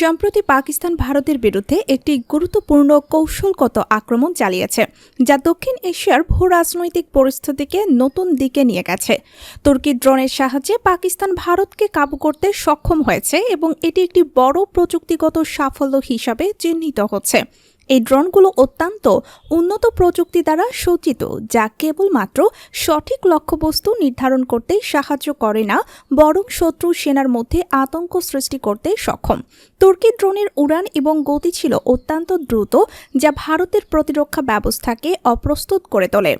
সম্প্রতি পাকিস্তান ভারতের বিরুদ্ধে একটি গুরুত্বপূর্ণ কৌশলগত আক্রমণ চালিয়েছে, যা দক্ষিণ এশিয়ার ভূ রাজনৈতিক পরিস্থিতিকে নতুন দিকে নিয়ে গেছে। তুর্কি ড্রোনের সাহায্যে পাকিস্তান ভারতকে কাবু করতে সক্ষম হয়েছে এবং এটি একটি বড় প্রযুক্তিগত সাফল্য হিসাবে চিহ্নিত হচ্ছে। এই ড্রোনগুলো অত্যন্ত উন্নত প্রযুক্তি দ্বারা সজ্জিত, যা কেবলমাত্র সঠিক লক্ষ্যবস্তু নির্ধারণ করতে সাহায্য করে না, বরং শত্রু সেনার মধ্যে আতঙ্ক সৃষ্টি করতে সক্ষম। তুর্কি ড্রোনের উড়ান এবং গতি ছিল অত্যন্ত দ্রুত, যা ভারতের প্রতিরক্ষা ব্যবস্থাকে অপ্রস্তুত করে তোলে।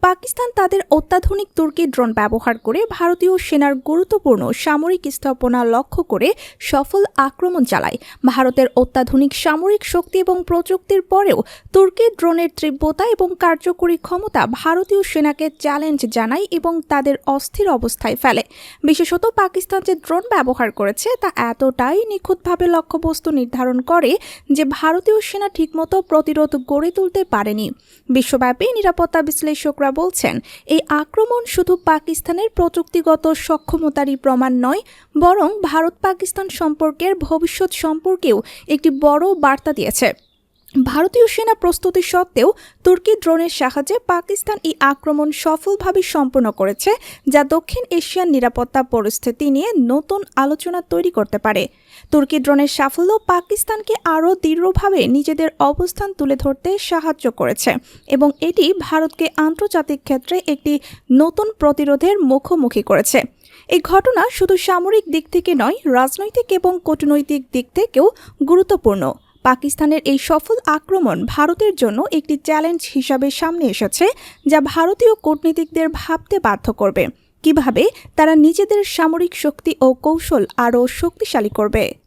পাকিস্তান তাদের অত্যাধুনিক তুর্কি ড্রোন ব্যবহার করে ভারতীয় সেনার গুরুত্বপূর্ণ সামরিক স্থাপনা লক্ষ্য করে সফল আক্রমণ চালায়। ভারতের অত্যাধুনিক সামরিক শক্তি এবং প্রযুক্তির পরেও তুর্কি ড্রোনের তীব্রতা এবং কার্যকরী ক্ষমতা ভারতীয় সেনাকে চ্যালেঞ্জ জানায় এবং তাদের অস্থির অবস্থায় ফেলে। বিশেষত পাকিস্তান যে ড্রোন ব্যবহার করেছে, তা এতটাই নিখুঁতভাবে লক্ষ্যবস্তু নির্ধারণ করে যে ভারতীয় সেনা ঠিকমতো প্রতিরোধ গড়ে তুলতে পারেনি। বিশ্বব্যাপী নিরাপত্তা বিশ্লেষকরা বলছেন, এই আক্রমণ শুধু পাকিস্তানের প্রযুক্তিগত সক্ষমতারই প্রমাণ নয়, বরং ভারত পাকিস্তান সম্পর্কের ভবিষ্যৎ সম্পর্কেও একটি বড় বার্তা দিয়েছে। ভারতীয় সেনা প্রস্তুতি সত্ত্বেও তুর্কি ড্রোনের সাহায্যে পাকিস্তান এই আক্রমণ সফলভাবে সম্পন্ন করেছে, যা দক্ষিণ এশিয়ার নিরাপত্তা পরিস্থিতি নিয়ে নতুন আলোচনা তৈরি করতে পারে। তুর্কি ড্রোনের সাফল্য পাকিস্তানকে আরও দৃঢ়ভাবে নিজেদের অবস্থান তুলে ধরতে সাহায্য করেছে এবং এটি ভারতকে আন্তর্জাতিক ক্ষেত্রে একটি নতুন প্রতিরোধের মুখোমুখি করেছে। এই ঘটনা শুধু সামরিক দিক থেকে নয়, রাজনৈতিক এবং কূটনৈতিক দিক থেকেও গুরুত্বপূর্ণ। পাকিস্তানের এই সফল আক্রমণ ভারতের জন্য একটি চ্যালেঞ্জ হিসাবে সামনে এসেছে, যা ভারতীয় কূটনীতিকদের ভাবতে বাধ্য করবে। কীভাবে? তারা নিজেদের সামরিক শক্তি ও কৌশল আরও শক্তিশালী করবে।